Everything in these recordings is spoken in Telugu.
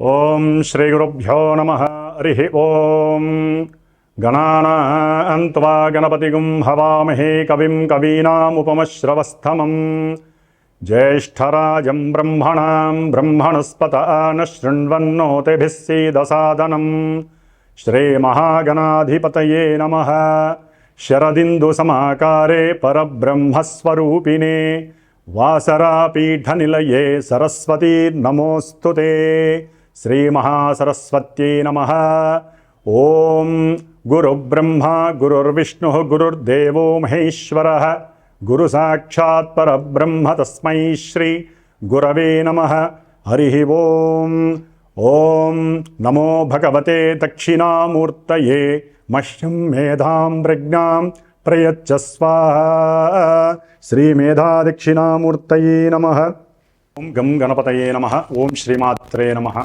ఓం శ్రీ గురుభ్యో నమ. హరి ఓం. గణానాన్వా గణపతిగుం హవామహే కవిం కవీనాముపమశ్రవస్తమం జ్యేష్టరాజం బ్రహ్మణాం బ్రహ్మణస్పత న శృణ్వన్నోతిభిస్సీదసాదనం శ్రీమహాగణాధిపతయే నమ. శరదిందుసమాకారే పరబ్రహ్మస్వరూపిణే. వాసరాపీఠనిలయే సరస్వతీర్నమోऽस्तु ते శ్రీమహాసరస్వత్యై నమ. ఓం గురుబ్రహ్మ గురుర్విష్ణు గురుర్దేవో మహేశ్వర. గురు సాక్షాత్ పరబ్రహ్మ తస్మై శ్రీ గురవే నమ. హరి ఓం. ఓం నమో భగవతే దక్షిణామూర్తయే మహ్యం మేధాం ప్రజ్ఞాం ప్రయచ్చస్వాహ శ్రీమేధాదక్షిణామూర్తయే నమ. ఓం గం గణపతయే నమ. ఓం శ్రీమాత్రే నమ.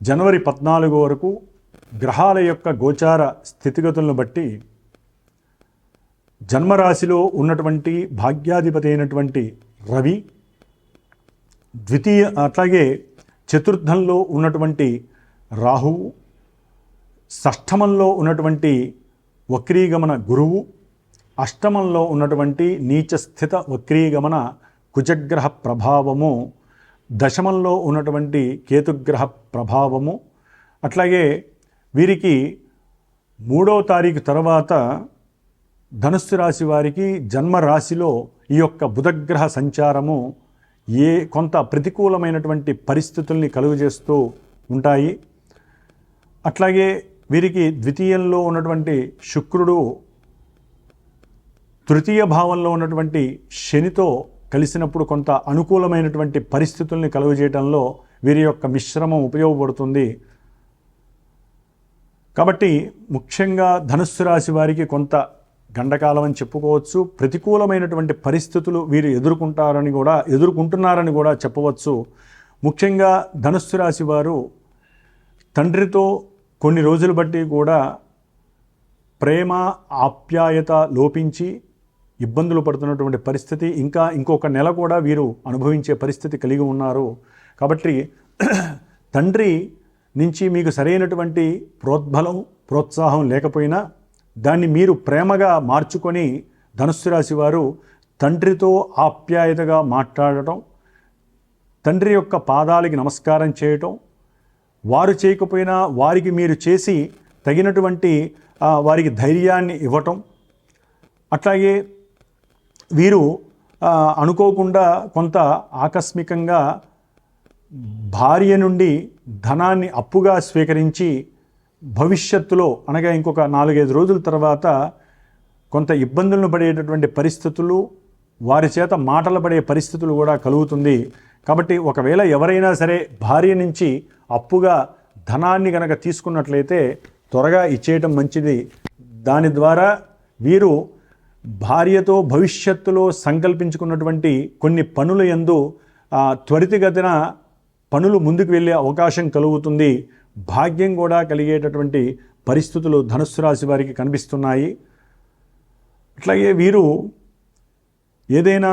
జనవరి పద్నాలుగు వరకు గ్రహాల యొక్క గోచార స్థితిగతులను బట్టి జన్మరాశిలో ఉన్నటువంటి భాగ్యాధిపతి అయినటువంటి రవి ద్వితీయ అట్లాగే చతుర్థంలో ఉన్నటువంటి రాహువు షష్ఠమంలో ఉన్నటువంటి వక్రీగమన గురువు అష్టమంలో ఉన్నటువంటి నీచస్థిత వక్రీగమన కుజగ్రహ ప్రభావము దశమంలో ఉన్నటువంటి కేతుగ్రహ ప్రభావము అట్లాగే వీరికి మూడో తారీఖు తర్వాత ధనుస్సు రాశి వారికి జన్మ రాశిలో ఈ యొక్క బుధగ్రహ సంచారము ఏ కొంత ప్రతికూలమైనటువంటి పరిస్థితుల్ని కలుగజేస్తూ ఉంటాయి. అట్లాగే వీరికి ద్వితీయంలో ఉన్నటువంటి శుక్రుడు తృతీయ భావంలో ఉన్నటువంటి శనితో కలిసినప్పుడు కొంత అనుకూలమైనటువంటి పరిస్థితుల్ని కలుగజేయడంలో వీరి యొక్క మిశ్రమం ఉపయోగపడుతుంది. కాబట్టి ముఖ్యంగా ధనుస్సు రాశి వారికి కొంత గండకాలం అని చెప్పుకోవచ్చు. ప్రతికూలమైనటువంటి పరిస్థితులు వీరు ఎదుర్కొంటారని కూడా ఎదుర్కొంటున్నారని కూడా చెప్పవచ్చు. ముఖ్యంగా ధనుస్సు రాశి వారు తండ్రితో కొన్ని రోజులు బట్టి కూడా ప్రేమ ఆప్యాయత లోపించి ఇబ్బందులు పడుతున్నటువంటి పరిస్థితి ఇంకా ఇంకొక నెల కూడా వీరు అనుభవించే పరిస్థితి కలిగి ఉన్నారు. కాబట్టి తండ్రి నుంచి మీకు సరైనటువంటి ప్రోద్బలం ప్రోత్సాహం లేకపోయినా దాన్ని మీరు ప్రేమగా మార్చుకొని ధనుస్సు రాశి వారు తండ్రితో ఆప్యాయతగా మాట్లాడటం తండ్రి యొక్క పాదాలకి నమస్కారం చేయటం వారు చేయకపోయినా వారికి మీరు చేసి తగినటువంటి వారికి ధైర్యాన్ని ఇవ్వటం అట్లాగే వీరు అనుకోకుండా కొంత ఆకస్మికంగా భార్య నుండి ధనాన్ని అప్పుగా స్వీకరించి భవిష్యత్తులో అనగా ఇంకొక నాలుగైదు రోజుల తర్వాత కొంత ఇబ్బందులను పడేటటువంటి పరిస్థితులు వారి చేత మాటలు పడే పరిస్థితులు కూడా కలుగుతుంది. కాబట్టి ఒకవేళ ఎవరైనా సరే భార్య నుంచి అప్పుగా ధనాన్ని కనుక తీసుకున్నట్లయితే త్వరగా ఇచ్చేయటం మంచిది. దాని ద్వారా వీరు భార్యతో భవిష్యత్తులో సంకల్పించుకున్నటువంటి కొన్ని పనుల యందు త్వరితగతిన పనులు ముందుకు వెళ్ళే అవకాశం కలుగుతుంది. భాగ్యం కూడా కలిగేటటువంటి పరిస్థితులు ధనుస్సు రాశి వారికి కనిపిస్తున్నాయి. అట్లాగే వీరు ఏదైనా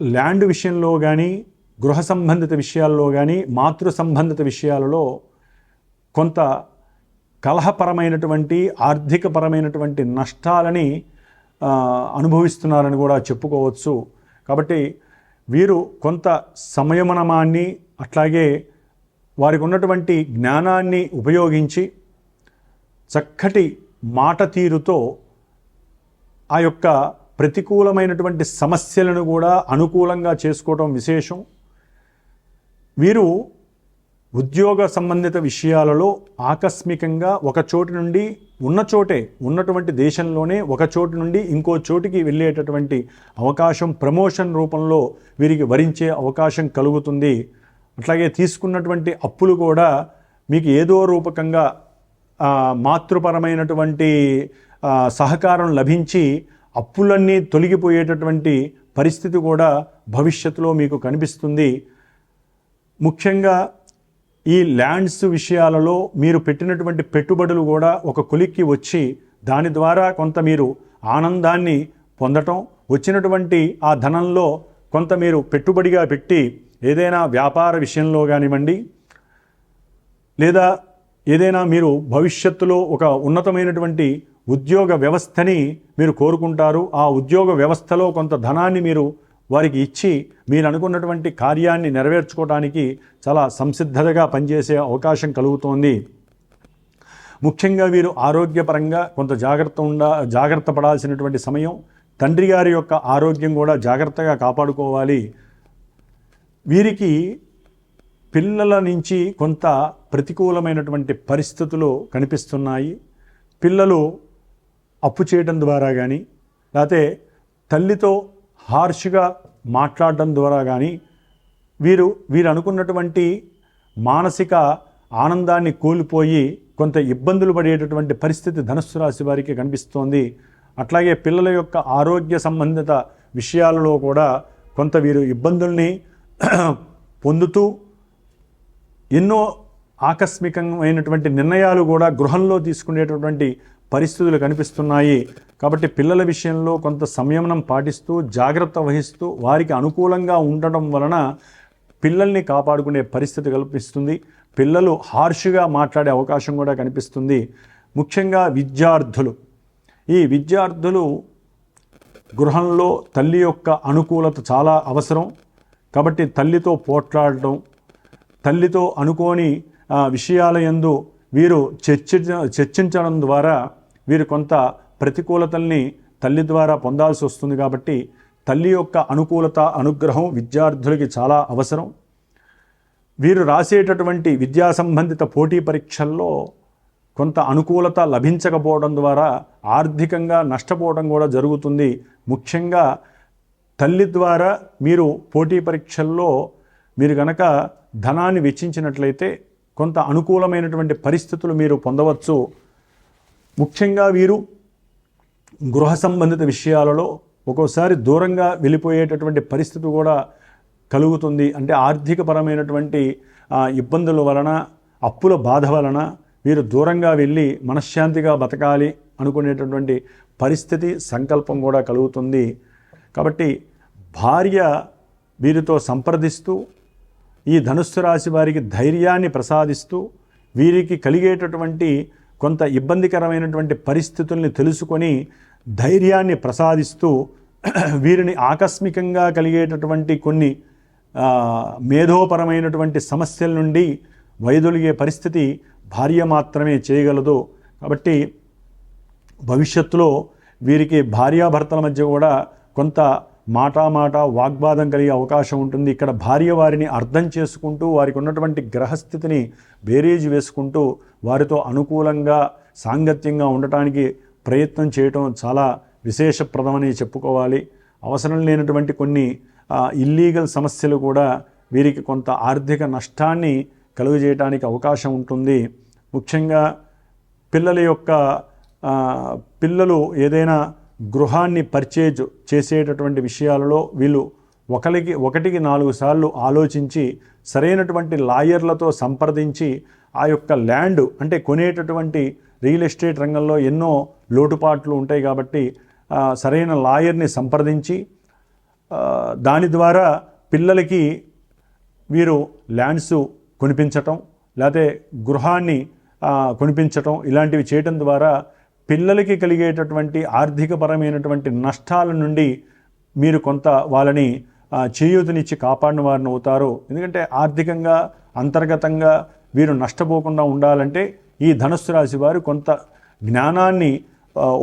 ల్యాండ్ విషయంలో కానీ గృహ సంబంధిత విషయాల్లో కానీ మాతృ సంబంధిత విషయాలలో కొంత కలహపరమైనటువంటి ఆర్థికపరమైనటువంటి నష్టాలని అనుభవిస్తున్నారని కూడా చెప్పుకోవచ్చు. కాబట్టి వీరు కొంత సంయమనమాన్ని అట్లాగే వారికి ఉన్నటువంటి జ్ఞానాన్ని ఉపయోగించి చక్కటి మాట తీరుతో ఆ యొక్క ప్రతికూలమైనటువంటి సమస్యలను కూడా అనుకూలంగా చేసుకోవడం విశేషం. వీరు ఉద్యోగ సంబంధిత విషయాలలో ఆకస్మికంగా ఒక చోటు నుండి ఉన్న చోటే ఉన్నటువంటి దేశంలోనే ఒక చోటు నుండి ఇంకో చోటికి వెళ్ళేటటువంటి అవకాశం ప్రమోషన్ రూపంలో వీరికి వరించే అవకాశం కలుగుతుంది. అట్లాగే తీసుకున్నటువంటి అప్పులు కూడా మీకు ఏదో రూపకంగా మాతృపరమైనటువంటి సహకారం లభించి అప్పులన్నీ తొలగిపోయేటటువంటి పరిస్థితి కూడా భవిష్యత్తులో మీకు కనిపిస్తుంది. ముఖ్యంగా ఈ ల్యాండ్స్ విషయాలలో మీరు పెట్టినటువంటి పెట్టుబడులు కూడా ఒక కొలిక్కి వచ్చి దాని ద్వారా కొంత మీరు ఆనందాన్ని పొందటం వచ్చినటువంటి ఆ ధనంలో కొంత మీరు పెట్టుబడిగా పెట్టి ఏదైనా వ్యాపార విషయంలో కానివ్వండి లేదా ఏదైనా మీరు భవిష్యత్తులో ఒక ఉన్నతమైనటువంటి ఉద్యోగ వ్యవస్థని మీరు కోరుకుంటారు ఆ ఉద్యోగ వ్యవస్థలో కొంత ధనాన్ని మీరు వారికి ఇచ్చి మీరు అనుకున్నటువంటి కార్యాన్ని నెరవేర్చుకోవడానికి చాలా సంసిద్ధతగా పనిచేసే అవకాశం కలుగుతోంది. ముఖ్యంగా వీరు ఆరోగ్యపరంగా కొంత జాగ్రత్త ఉండ జాగ్రత్త పడాల్సినటువంటి సమయం తండ్రి గారి యొక్క ఆరోగ్యం కూడా జాగ్రత్తగా కాపాడుకోవాలి. వీరికి పిల్లల నుంచి కొంత ప్రతికూలమైనటువంటి పరిస్థితులు కనిపిస్తున్నాయి. పిల్లలు అప్పు చేయడం ద్వారా కానీ లేకపోతే తల్లితో హార్ష్గా మాట్లాడడం ద్వారా కానీ వీరు వీరు అనుకున్నటువంటి మానసిక ఆనందాన్ని కోల్పోయి కొంత ఇబ్బందులు పడేటటువంటి పరిస్థితి ధనుస్సు రాశి వారికి కనిపిస్తోంది. అట్లాగే పిల్లల యొక్క ఆరోగ్య సంబంధిత విషయాలలో కూడా కొంత వీరు ఇబ్బందుల్ని పొందుతూ ఎన్నో ఆకస్మికమైనటువంటి నిర్ణయాలు కూడా గృహంలో తీసుకునేటటువంటి పరిస్థితులు కనిపిస్తున్నాయి. కాబట్టి పిల్లల విషయంలో కొంత సంయమనం పాటిస్తూ జాగ్రత్త వహిస్తూ వారికి అనుకూలంగా ఉండటం వలన పిల్లల్ని కాపాడుకునే పరిస్థితి కల్పిస్తుంది. పిల్లలు హార్ష్గా మాట్లాడే అవకాశం కూడా కనిపిస్తుంది. ముఖ్యంగా విద్యార్థులు. ఈ విద్యార్థులు గృహంలో తల్లి యొక్క అనుకూలత చాలా అవసరం. కాబట్టి తల్లితో పోట్లాడటం తల్లితో అనుకోని విషయాల ఎందు వీరు చర్చి చర్చించడం ద్వారా వీరు కొంత ప్రతికూలతల్ని తల్లి ద్వారా పొందాల్సి వస్తుంది కాబట్టి తల్లి యొక్క అనుకూలత అనుగ్రహం విద్యార్థులకి చాలా అవసరం. వీరు రాసేటటువంటి విద్యా సంబంధిత పోటీ పరీక్షల్లో కొంత అనుకూలత లభించకపోవడం ద్వారా ఆర్థికంగా నష్టపోవడం కూడా జరుగుతుంది. ముఖ్యంగా తల్లి ద్వారా మీరు పోటీ పరీక్షల్లో మీరు కనుక ధనాన్ని వెచ్చించినట్లయితే కొంత అనుకూలమైనటువంటి పరిస్థితులు మీరు పొందవచ్చు. ముఖ్యంగా వీరు గృహ సంబంధిత విషయాలలో ఒక్కోసారి దూరంగా వెళ్ళిపోయేటటువంటి పరిస్థితి కూడా కలుగుతుంది. అంటే ఆర్థికపరమైనటువంటి ఇబ్బందుల వలన అప్పుల బాధ వలన వీరు దూరంగా వెళ్ళి మనశ్శాంతిగా బతకాలి అనుకునేటటువంటి పరిస్థితి సంకల్పం కూడా కలుగుతుంది. కాబట్టి భార్య వీరితో సంప్రదిస్తూ ఈ ధనుస్సు రాశి వారికి ధైర్యాన్ని ప్రసాదిస్తూ వీరికి కలిగేటటువంటి కొంత ఇబ్బందికరమైనటువంటి పరిస్థితుల్ని తెలుసుకొని ధైర్యాన్ని ప్రసాదిస్తూ వీరిని ఆకస్మికంగా కలిగేటటువంటి కొన్ని మేధోపరమైనటువంటి సమస్యల నుండి వైదొలిగే పరిస్థితి భార్య మాత్రమే చేయగలదు. కాబట్టి భవిష్యత్తులో వీరికి భార్యాభర్తల మధ్య కూడా కొంత మాటామాట వాగ్వాదం కలిగే అవకాశం ఉంటుంది. ఇక్కడ భార్య వారిని అర్థం చేసుకుంటూ వారికి ఉన్నటువంటి గ్రహస్థితిని బేరీజు వేసుకుంటూ వారితో అనుకూలంగా సాంగత్యంగా ఉండటానికి ప్రయత్నం చేయటం చాలా విశేషప్రదమని చెప్పుకోవాలి. అవసరం లేనటువంటి కొన్ని ఇల్లీగల్ సమస్యలు కూడా వీరికి కొంత ఆర్థిక నష్టాన్ని కలుగజేయడానికి అవకాశం ఉంటుంది. ముఖ్యంగా పిల్లల యొక్క పిల్లలు ఏదైనా గృహాన్ని పర్చేజ్ చేసేటటువంటి విషయాలలో వీళ్ళు ఒకరికి ఒకటికి నాలుగు సార్లు ఆలోచించి సరైనటువంటి లాయర్లతో సంప్రదించి ఆ యొక్క ల్యాండ్ అంటే కొనేటటువంటి రియల్ ఎస్టేట్ రంగంలో ఎన్నో లోటుపాట్లు ఉంటాయి కాబట్టి సరైన లాయర్ని సంప్రదించి దాని ద్వారా పిల్లలకి వీరు ల్యాండ్స్ కొనిపించటం లేకపోతే గృహాన్ని కొనిపించటం ఇలాంటివి చేయటం ద్వారా పిల్లలకి కలిగేటటువంటి ఆర్థికపరమైనటువంటి నష్టాల నుండి మీరు కొంత వాళ్ళని చేయూతనిచ్చి కాపాడిన వారిని అవుతారు. ఎందుకంటే ఆర్థికంగా అంతర్గతంగా వీరు నష్టపోకుండా ఉండాలంటే ఈ ధనుస్సు రాశి వారు కొంత జ్ఞానాన్ని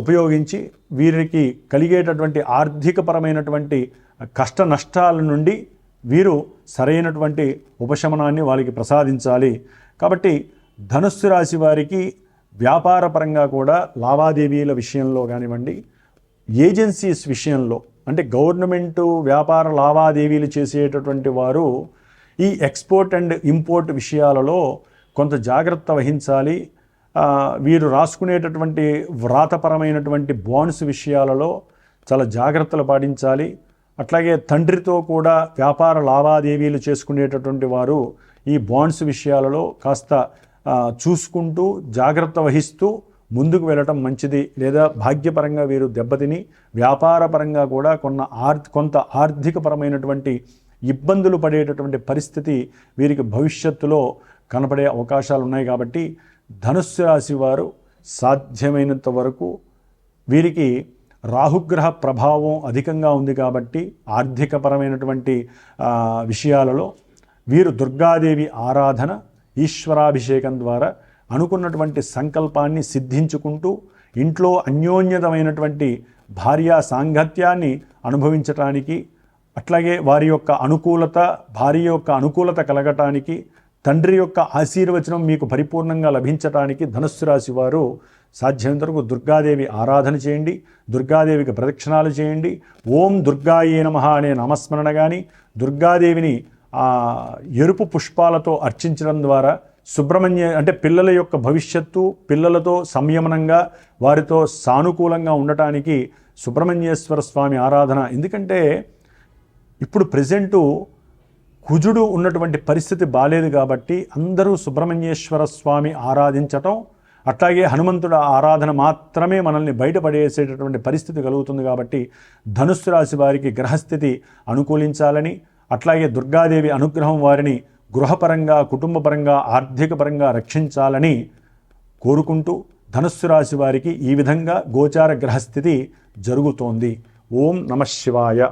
ఉపయోగించి వీరికి కలిగేటటువంటి ఆర్థికపరమైనటువంటి కష్ట నష్టాల నుండి వీరు సరైనటువంటి ఉపశమనాన్ని వాళ్ళకి ప్రసాదించాలి. కాబట్టి ధనుస్సు రాశి వారికి వ్యాపారపరంగా కూడా లావాదేవీల విషయంలో కానివ్వండి ఏజెన్సీస్ విషయంలో అంటే గవర్నమెంటు వ్యాపార లావాదేవీలు చేసేటటువంటి వారు ఈ ఎక్స్పోర్ట్ అండ్ ఇంపోర్ట్ విషయాలలో కొంత జాగ్రత్త వహించాలి. వీరు రాసుకునేటటువంటి వ్రాతపరమైనటువంటి బాండ్స్ విషయాలలో చాలా జాగ్రత్తలు పాటించాలి. అట్లాగే తండ్రితో కూడా వ్యాపార లావాదేవీలు చేసుకునేటటువంటి వారు ఈ బాండ్స్ విషయాలలో కాస్త చూసుకుంటూ జాగ్రత్త వహిస్తూ ముందుకు వెళ్ళటం మంచిది. లేదా భాగ్యపరంగా వీరు దెబ్బతిని వ్యాపారపరంగా కూడా కొన్న ఆర్ కొంత ఆర్థికపరమైనటువంటి ఇబ్బందులు పడేటటువంటి పరిస్థితి వీరికి భవిష్యత్తులో కనపడే అవకాశాలు ఉన్నాయి కాబట్టి ధనుస్సు రాశి వారు సాధ్యమైనంత వరకు వీరికి రాహుగ్రహ ప్రభావం అధికంగా ఉంది కాబట్టి ఆర్థికపరమైనటువంటి విషయాలలో వీరు దుర్గాదేవి ఆరాధన ఈశ్వరాభిషేకం ద్వారా అనుకున్నటువంటి సంకల్పాన్ని సిద్ధించుకుంటూ ఇంట్లో అన్యోన్యతమైనటువంటి భార్యా సాంగత్యాన్ని అనుభవించటానికి అట్లాగే వారి యొక్క అనుకూలత భార్య యొక్క అనుకూలత కలగటానికి తండ్రి యొక్క ఆశీర్వచనం మీకు పరిపూర్ణంగా లభించటానికి ధనుస్సు రాశి వారు సాధ్యమైనంత వరకు దుర్గాదేవి ఆరాధన చేయండి దుర్గాదేవికి ప్రదక్షిణాలు చేయండి. ఓం దుర్గాయే నమ అనే నామస్మరణ కానీ దుర్గాదేవిని ఎరుపు పుష్పాలతో అర్చించడం ద్వారా సుబ్రహ్మణ్య అంటే పిల్లల యొక్క భవిష్యత్తు పిల్లలతో సంయమనంగా వారితో సానుకూలంగా ఉండటానికి సుబ్రహ్మణ్యేశ్వర స్వామి ఆరాధన. ఎందుకంటే ఇప్పుడు ప్రజెంటు కుజుడు ఉన్నటువంటి పరిస్థితి బాలేదు కాబట్టి అందరూ సుబ్రహ్మణ్యేశ్వర స్వామి ఆరాధించటం అట్లాగే హనుమంతుడు ఆరాధన మాత్రమే మనల్ని బయటపడేసేటటువంటి పరిస్థితి కలుగుతుంది కాబట్టి ధనుస్సు రాశి వారికి గ్రహస్థితి అనుకూలించాలని అట్లాగే దుర్గాదేవి అనుగ్రహం వారిని గృహపరంగా కుటుంబపరంగా ఆర్థికపరంగా రక్షించాలని కోరుకుంటూ ధనుస్సు రాశి వారికి ఈ విధంగా గోచార గ్రహస్థితి జరుగుతోంది. ఓం నమ శివాయ.